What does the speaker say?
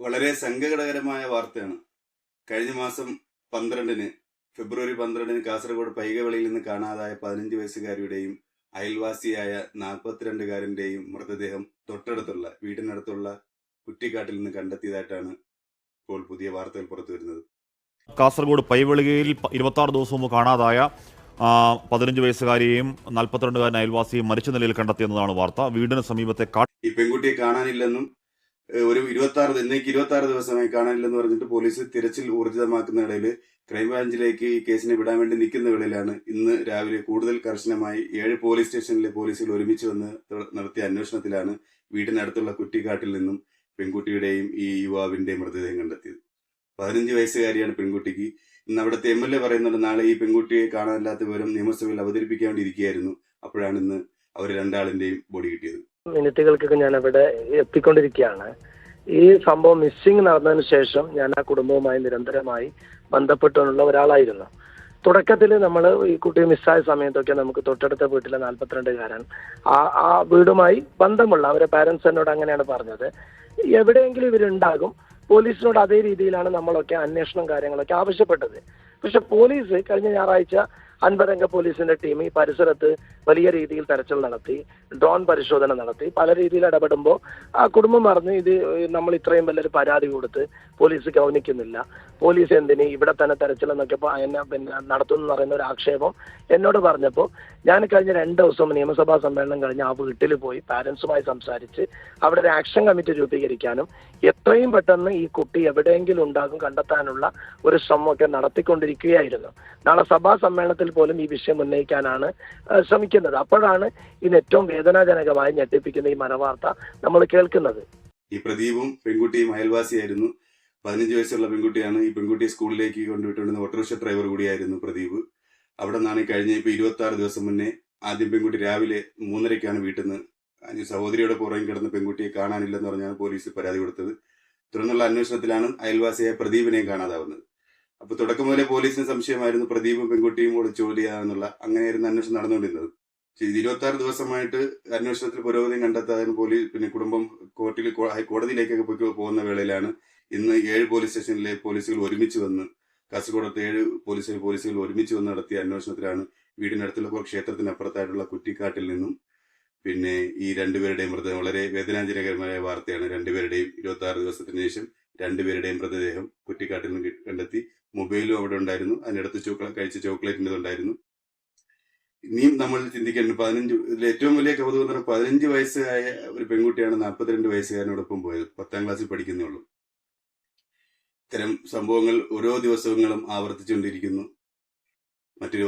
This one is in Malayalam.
വളരെ സങ്കടകരമായ വാർത്തയാണ്. കഴിഞ്ഞ മാസം പന്ത്രണ്ടിന് ഫെബ്രുവരി പന്ത്രണ്ടിന് കാസർഗോഡ് പൈകവെളിയിൽ നിന്ന് കാണാതായ പതിനഞ്ച് വയസ്സുകാരിയുടെയും അയൽവാസിയായ നാൽപ്പത്തിരണ്ടുകാരന്റെയും മൃതദേഹം തൊട്ടടുത്തുള്ള വീടിനടുത്തുള്ള കുറ്റിക്കാട്ടിൽ നിന്ന് കണ്ടെത്തിയതായിട്ടാണ് ഇപ്പോൾ പുതിയ വാർത്തകൾ പുറത്തു വരുന്നത്. കാസർഗോഡ് പൈവെളികയിൽ ഇരുപത്തി ആറ് ദിവസം മുമ്പ് കാണാതായ പതിനഞ്ച് വയസ്സുകാരിയെയും നാൽപ്പത്തിരണ്ടുകാരൻ അയൽവാസിയും മരിച്ച നിലയിൽ കണ്ടെത്തിയെന്നതാണ് വാർത്ത. വീടിന് സമീപത്തെ ഈ പെൺകുട്ടിയെ കാണാനില്ലെന്നും ഒരു ഇരുപത്തി ആറ് ഇന്നേക്ക് ഇരുപത്തി ആറ് ദിവസമായി കാണാനില്ലെന്ന് പറഞ്ഞിട്ട് പോലീസ് തിരച്ചിൽ ഊർജിതമാക്കുന്ന ഇടയിൽ ക്രൈംബ്രാഞ്ചിലേക്ക് ഈ കേസിനെ വിടാൻ വേണ്ടി നിൽക്കുന്ന വേളയിലാണ് ഇന്ന് രാവിലെ കൂടുതൽ കർശനമായി ഏഴ് പോലീസ് സ്റ്റേഷനിലെ പോലീസുകൾ ഒരുമിച്ച് വന്ന് നടത്തിയ അന്വേഷണത്തിലാണ് വീടിനടുത്തുള്ള കുറ്റിക്കാട്ടിൽ നിന്നും പെൺകുട്ടിയുടെയും ഈ യുവാവിന്റെയും മൃതദേഹം കണ്ടെത്തിയത്. പതിനഞ്ച് വയസ്സുകാരിയാണ് പെൺകുട്ടിക്ക്. ഇന്ന് അവിടുത്തെ എം എൽ എ പറയുന്നുണ്ട് നാളെ ഈ പെൺകുട്ടിയെ കാണാനില്ലാത്ത വിവരം നിയമസഭയിൽ അവതരിപ്പിക്കാൻ വേണ്ടിയിരിക്കുകയായിരുന്നു അപ്പോഴാണ് ഇന്ന് അവർ രണ്ടാളിന്റെയും ബോഡി കിട്ടിയത്. മിനിറ്റുകൾക്കൊക്കെ ഞാൻ അവിടെ എത്തിക്കൊണ്ടിരിക്കുകയാണ്. ഈ സംഭവം മിസ്സിംഗ് നടന്നതിന് ശേഷം ഞാൻ ആ കുടുംബവുമായി നിരന്തരമായി ബന്ധപ്പെട്ടുള്ള ഒരാളായിരുന്നു. തുടക്കത്തിൽ നമ്മൾ ഈ കുട്ടി മിസ്സായ സമയത്തൊക്കെ നമുക്ക് തൊട്ടടുത്ത വീട്ടിലെ നാൽപ്പത്തിരണ്ടുകാരൻ ആ ആ വീടുമായി ബന്ധമുള്ള അവരെ പാരൻസ് എന്നോട് അങ്ങനെയാണ് പറഞ്ഞത്. എവിടെയെങ്കിലും ഇവരുണ്ടാകും പോലീസിനോട് അതേ രീതിയിലാണ് നമ്മളൊക്കെ അന്വേഷണം കാര്യങ്ങളൊക്കെ ആവശ്യപ്പെട്ടത്. പക്ഷെ പോലീസ് കഴിഞ്ഞ ഞായറാഴ്ച അൻപതംഗ പോലീസിന്റെ ടീം ഈ പരിസരത്ത് വലിയ രീതിയിൽ തെരച്ചിൽ നടത്തി ഡ്രോൺ പരിശോധന നടത്തി. പല രീതിയിൽ ഇടപെടുമ്പോൾ ആ കുടുംബം പറഞ്ഞു ഇത് നമ്മൾ ഇത്രയും വലിയൊരു പരാതി കൊടുത്ത് പോലീസ് ഗൗനിക്കുന്നില്ല. പോലീസ് എന്തിന് ഇവിടെ തന്നെ തെരച്ചിൽ എന്നൊക്കെ എന്നെ പിന്നെ നടത്തുന്നു എന്ന് പറയുന്ന ഒരു ആക്ഷേപം എന്നോട് പറഞ്ഞപ്പോൾ ഞാൻ കഴിഞ്ഞ രണ്ട് ദിവസം നിയമസഭാ സമ്മേളനം കഴിഞ്ഞ് ആ വീട്ടിൽ പോയി പാരന്റ്സുമായി സംസാരിച്ച് അവിടെ ഒരു ആക്ഷൻ കമ്മിറ്റി രൂപീകരിക്കാനും എത്രയും പെട്ടെന്ന് ഈ കുട്ടി എവിടെയെങ്കിലും ഉണ്ടാകും കണ്ടെത്താനുള്ള ഒരു ശ്രമമൊക്കെ നടത്തിക്കൊണ്ടിരിക്കുകയായിരുന്നു നാളെ സഭാ സമ്മേളനത്തിൽ പോലും ഈ വിഷയം ഉന്നയിക്കാനാണ് ശ്രമിക്കുന്നത്. അപ്പോഴാണ് ഇന്ന് ഏറ്റവും വേദനാജനകമായി ഞെട്ടിപ്പിക്കുന്ന ഈ മനവാർത്ത നമ്മൾ കേൾക്കുന്നത്. ഈ പ്രദീപും പെൺകുട്ടിയും അയൽവാസിയായിരുന്നു. പതിനഞ്ച് വയസ്സുള്ള പെൺകുട്ടിയാണ് ഈ പെൺകുട്ടിയെ സ്കൂളിലേക്ക് കൊണ്ടുവിട്ടുകൊണ്ടിരുന്ന ഓട്ടോറിക്ഷ ഡ്രൈവർ കൂടിയായിരുന്നു പ്രദീപ്. അവിടെ നിന്നാണ് കഴിഞ്ഞ ഇപ്പൊ ഇരുപത്തി ആറ് ദിവസം മുന്നേ ആദ്യം പെൺകുട്ടി രാവിലെ മൂന്നരയ്ക്കാണ് വീട്ടിൽ നിന്ന് സഹോദരിയുടെ പുറകെ കിടന്ന പെൺകുട്ടിയെ കാണാനില്ലെന്ന് പറഞ്ഞാണ് പോലീസ് പരാതി കൊടുത്തത്. തുടർന്നുള്ള അന്വേഷണത്തിലാണ് അയൽവാസിയായ പ്രദീപിനെയും കാണാതാവുന്നത്. അപ്പൊ തുടക്കം മുതലേ പോലീസിന് സംശയമായിരുന്നു. പ്രദീപും പെൺകുട്ടിയും ഒളിച്ചോടിയാന്നുള്ള അങ്ങനെയായിരുന്നു അന്വേഷണം നടന്നുകൊണ്ടിരുന്നത്. ഇരുപത്തി ആറ് ദിവസമായിട്ട് അന്വേഷണത്തിൽ പുരോഗതി കണ്ടെത്താതെ പോലീസ് പിന്നെ കുടുംബം കോർട്ടിൽ ഹൈക്കോടതിയിലേക്കൊക്കെ പോയി പോകുന്ന വേളയിലാണ് ഇന്ന് ഏഴ് പോലീസ് സ്റ്റേഷനിലെ പോലീസുകൾ ഒരുമിച്ച് വന്ന് കാസർഗോഡത്തെ ഏഴ് പോലീസ് പോലീസുകൾ ഒരുമിച്ച് വന്ന് നടത്തിയ അന്വേഷണത്തിലാണ് വീടിനടുത്തുള്ള ക്ഷേത്രത്തിനപ്പുറത്തായിട്ടുള്ള കുറ്റിക്കാട്ടിൽ നിന്നും പിന്നെ ഈ രണ്ടുപേരുടെയും മൃതദേഹം വളരെ വേദനാജനകരമായ വാർത്തയാണ്. രണ്ടുപേരുടെയും ഇരുപത്തി ആറ് ദിവസത്തിന് ശേഷം രണ്ടുപേരുടെയും മൃതദേഹം കുറ്റിക്കാട്ടിൽ നിന്ന് കണ്ടെത്തി. മൊബൈലും അവിടെ ഉണ്ടായിരുന്നു. അതിനടുത്ത് ചോക്ലേറ്റ് കഴിച്ച ചോക്ലേറ്റിന്റെ ഉണ്ടായിരുന്നു ഇനിയും നമ്മൾ ചിന്തിക്കേണ്ട പതിനഞ്ച് ഇതിൽ ഏറ്റവും വലിയ കൗതുകം എന്ന് പറഞ്ഞാൽ പതിനഞ്ച് വയസ്സായ ഒരു പെൺകുട്ടിയാണ് നാൽപ്പത്തിരണ്ട് വയസ്സുകാരനോടൊപ്പം പോയത്. പത്താം ക്ലാസ്സിൽ പഠിക്കുന്നേ ഇത്തരം സംഭവങ്ങൾ ഓരോ ദിവസങ്ങളും ആവർത്തിച്ചുകൊണ്ടിരിക്കുന്നു. മറ്റൊരു